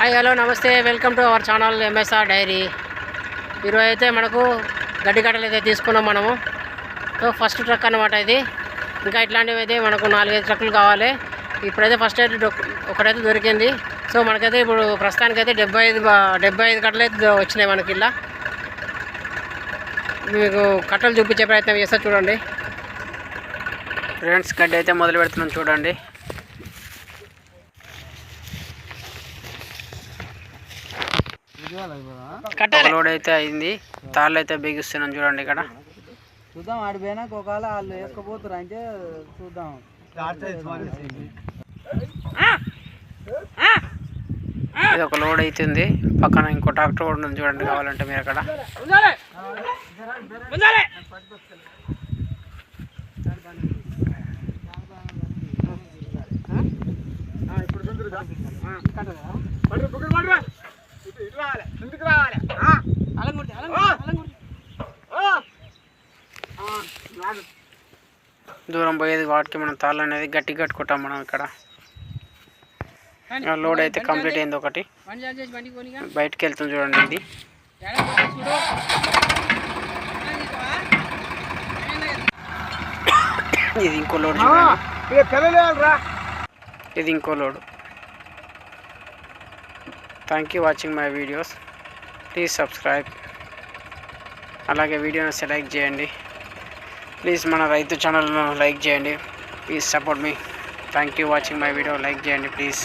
Hi hello నమస్తే. Welcome to our channel MSR Dairy ఈరోజు అయితే మనకు గడ్డి కట్టలు అయితే తీసుకున్నాం మనము. సో ఫస్ట్ ట్రక్ అనమాట ఇది. ఇంకా ఇట్లాంటివి అయితే మనకు నాలుగైదు ట్రక్కులు కావాలి. ఇప్పుడైతే ఫస్ట్ అయితే ఒకటైతే దొరికింది. సో మనకైతే ఇప్పుడు ప్రస్తుతానికైతే డెబ్బై ఐదు డెబ్బై ఐదు కట్టలు అయితే వచ్చినాయి మనకి ఇలా. మీకు కట్టలు చూపించే ప్రయత్నం చేస్తా చూడండి. ఫ్రెండ్స్ గడ్డి అయితే మొదలు పెడుతున్నాం చూడండి. లోడ్ అయితే అయింది. తాళ్ళు అయితే బిగిస్తున్నాం చూడండి ఇక్కడ. చూద్దాం ఆడిపోయినాక ఒకవేళ వాళ్ళు వేసుకోపోతారు అంటే చూద్దాం. ఇది ఒక లోడ్ అవుతుంది. పక్కన ఇంకో ట్రాక్టర్ కూడా ఉంది చూడండి కావాలంటే మీరు అక్కడ. దూరం పోయేది వాటికి మనం తాళ్ళు అనేది గట్టి కట్టుకుంటాం మనం ఇక్కడ. లోడ్ అయితే కంప్లీట్ అయింది ఒకటి. బయటికి వెళ్తుంది చూడండి ఇది. ఇది ఇంకో లోడ్ చూడండి. ఇది ఇంకో load. Thank you watching my videos please subscribe అలాగే వీడియోని సెలెక్ట్ చేయండి. ప్లీజ్ మన రైతు ఛానల్ను లైక్ చేయండి. Please support me thank you watching my video like చేయండి ప్లీజ్